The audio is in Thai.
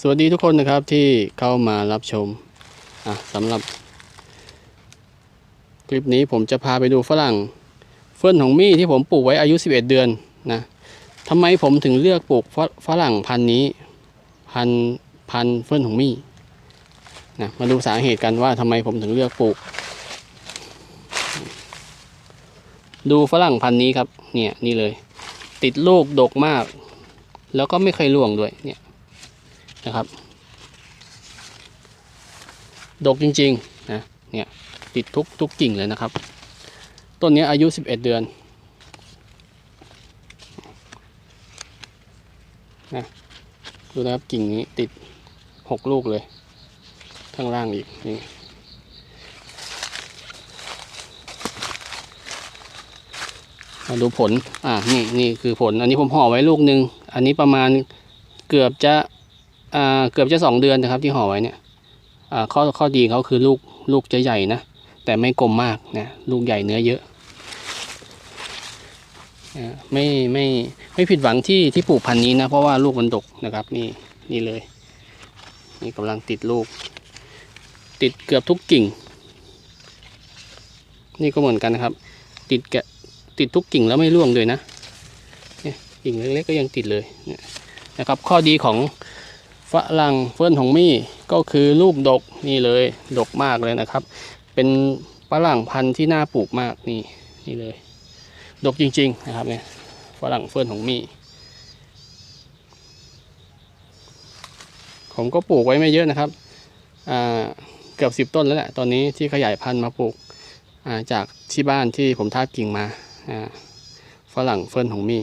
สวัสดีทุกคนนะครับที่เข้ามารับชมอะสำหรับ คลิปนี้ผมจะพาไปดูฝรั่งเฟิร์นของมี่ที่ผมปลูกไว้อายุ 11 เดือนนะทำไมผมถึงเลือกปลูกฝรั่งพันนี้ พันพันเฟิร์นของมี่นะมาดูสาเหตุกันว่าทำไมผมถึงเลือกปลูก ดูฝรั่งพันนี้ครับเนี่ยนี่เลย ติดลูกดกมาก แล้วก็ไม่เคยร่วงด้วยเนี่ย นะครับ ดกจริงๆนะเนี่ยติดทุกทุกกิ่งเลยนะครับ ต้นนี้อายุ 11 เดือนนะดูนะครับกิ่งนี้ติด 6 ลูกเลย ข้างล่างอีกนี่มาดูผล อ่า นี่ นี่คือผล อันนี้ผมห่อไว้ลูกหนึ่ง อันนี้ประมาณเกือบจะ เกือบจะสองเดือนนะครับที่ห่อไว้เนี่ยข้อข้อดีเขาคือลูกลูกจะใหญ่นะแต่ไม่กลมมากนะลูกใหญ่เนื้อเยอะไม่ไม่ไม่ผิดหวังที่ที่ปลูกพันธุ์นี้นะเพราะว่าลูกมันดกนะครับนี่นี่เลย นี่กำลังติดลูก ติดเกือบทุกกิ่ง นี่ก็เหมือนกันนะครับ ติดแกะติดทุกกิ่งแล้วไม่ร่วงด้วยนะเนี่ยกิ่งเล็กๆก็ยังติดเลยนะครับ ข้อดีของ ฝรั่งเฟิร์นของมี่ก็คือลูกดกนี่เลย ดกมากเลยนะครับ เป็นฝรั่งพันธุ์ที่น่าปลูกมากนี่นี่เลย ดกจริง ๆ นะครับเนี่ยฝรั่งเฟิร์นของมี่ผมก็ปลูกไว้ไม่เยอะนะครับอ่าเกือบสิบต้นแล้วแหละตอนนี้ที่ขยายพันธุ์มาปลูกาจากที่บ้านที่ผมทาบกิ่งมาอ่าฝรั่งเฟิร์นของมี่